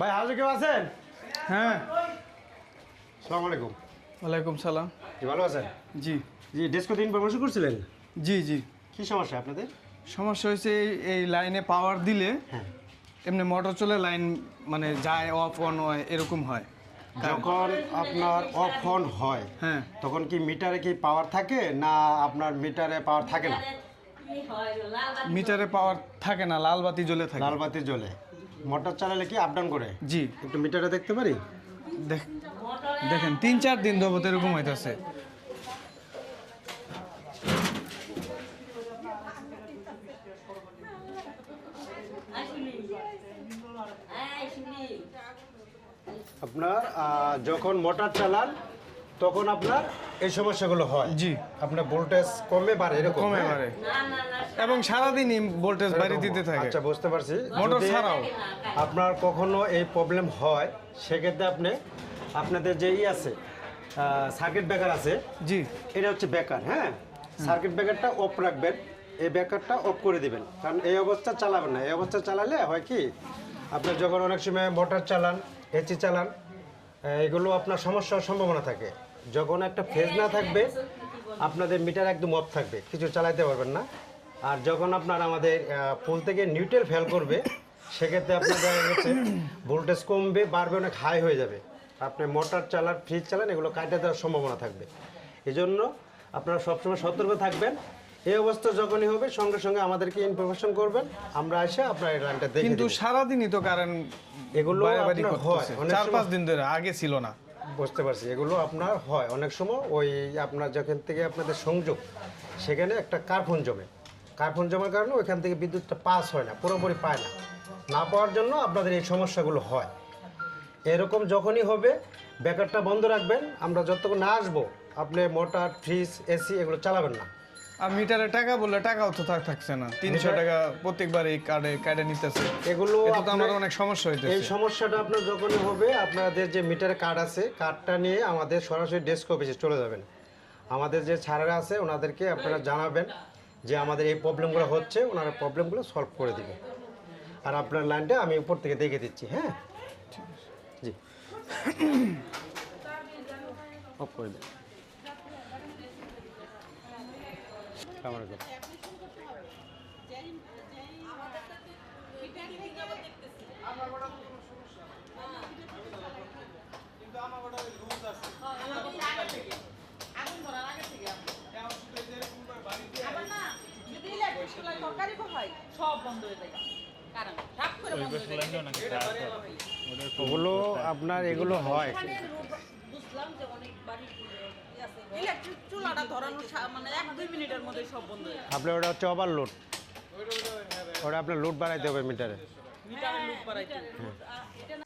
ভাই হাউসে কেউ আছেন? হ্যাঁ। সালাম আলাইকুম। ওয়ালাইকুম সালাম। জি ভালো আছেন? জি। জি ডেস্কো দিন পরামর্শ করছিলেন? জি জি। কি সমস্যা আপনাদের? সমস্যা হয়েছে এই- এই লাইনে পাওয়ার দিলে হ্যাঁ। এমনি মোটর চলে লাইন মানে যায় অফ অন হয় এরকম হয়। যখন আপনার অফ অন হয় হ্যাঁ। তখন কি মিটারে কি পাওয়ার থাকে না আপনার মিটারে পাওয়ার থাকে না? মিটারে পাওয়ার থাকে না লাল বাতি জ্বলে থাকে। লাল বাতি জ্বলে। মোটর চালালে কি আপ ডাউন করে? জি। একটু মিটারটা দেখতে পারি? দেখ দেখেন তিন চার দিন ধরে এরকম হইতেছে। আপনার যখন মোটর চালান তখন আপনার এই সমস্যাগুলো হয়। জি। আপনার ভোল্টেজ কমে বাড়ে এরকম কমে হ্যাঁ? পারে এবং সারাদিনই ভোল্টেজ বাড়ি দিতে থাকে। আচ্ছা বুঝতে পারছি। মোটর ছাড়াও। আপনার কখনো এই প্রবলেম হয় সেক্ষেত্রে আপনি আপনাদের যে ই আছে সার্কিট ব্রেকার আছে জি। এটা হচ্ছে বেকার হ্যাঁ? সার্কিট ব্রেকারটা অফ রাখবেন এই ব্রেকারটা অফ করে দিবেন। কারণ এই অবস্থা চালাবেন না। এই অবস্থা চালালে হয় কি আপনার যখন অনেক সময় মোটর চালান এসি চালান এগুলো আপনার সমস্যার সম্ভাবনা থাকে। যখন একটা ফেজ না থাকবে, আপনাদের মিটার একদম অফ থাকবে, কিছু চালাইতে পারবেন না। আর যখন আপনার আমাদের ফুল থেকে নিউট্রাল ফেল করবে, সেক্ষেত্রে আপনার গেছে ভোল্টেজ কমবে, বাড়বে, অনেক হাই হয়ে যাবে। আপনি মোটর চালান ফ্রিজ চালান, এগুলো কাটে দেওয়ার সম্ভাবনা থাকবে। এজন্য জন্য আপনারা সবসময় সতর্ক থাকবেন। এই অবস্থা যখনই হবে সঙ্গে সঙ্গে আমাদেরকে ইনফরমেশন করবেন। আমরা এসে আপনার এই লাইনটা দেখে কিন্তু। সারাদিনই তো কারণ এগুলো হয়, চার পাঁচ দিন ধরে আগে ছিল না। বুঝতে পারছি এগুলো আপনার হয়। অনেক সময় ওই আপনার যেখান থেকে আপনাদের সংযোগ সেখানে একটা কার্বন জমে। কার্বন জমার কারণে ওইখান থেকে বিদ্যুৎটা পাস হয় না পুরোপুরি পায় না। না পাওয়ার জন্য আপনাদের এই সমস্যাগুলো হয়। এরকম যখনই হবে ব্যাকারটা বন্ধ রাখবেন। আমরা যতক্ষণ না আসব আপনি মোটর ফ্রিজ এসি এগুলো চালাবেন না। আর মিটারে টাকা বললে টাকাও তো থাক থাকছে না। তিনশো টাকা প্রত্যেকবার এই কার্ডে কার্ডে নিতেছে। এগুলো তো আমার অনেক সমস্যা এই সমস্যাটা আপনার যখনই হবে আপনাদের যে মিটারে কার্ড আছে কার্ডটা নিয়ে আমাদের সরাসরি ডেস্ক অফিসে চলে যাবেন। আমাদের যে ছাড়ারা আছে ওনাদেরকে আপনারা জানাবেন যে আমাদের এই প্রবলেমগুলো হচ্ছে ওনারা প্রবলেমগুলো সলভ করে দিবে। আর আপনার লাইনটা আমি উপর থেকে দেখে দিচ্ছি হ্যাঁ? জি। অফ করে আমার সব বন্ধ হয়ে যায়। কারণ ঠাপ করে বন্ধ হয়ে যায়। ওগুলো আপনার এগুলো হয়। বুঝলাম যে অনেক বাড়ি ইলেকট্রিক চুলাটা ধরানো মানে এক দুই মিনিটের মধ্যে সব বন্ধ হয়ে যায় আপনার ওটা হচ্ছে ওভারলোড ওটা আপনার লোড বাড়াইতে হবে মিটারে মিটারে লোড বাড়াইতে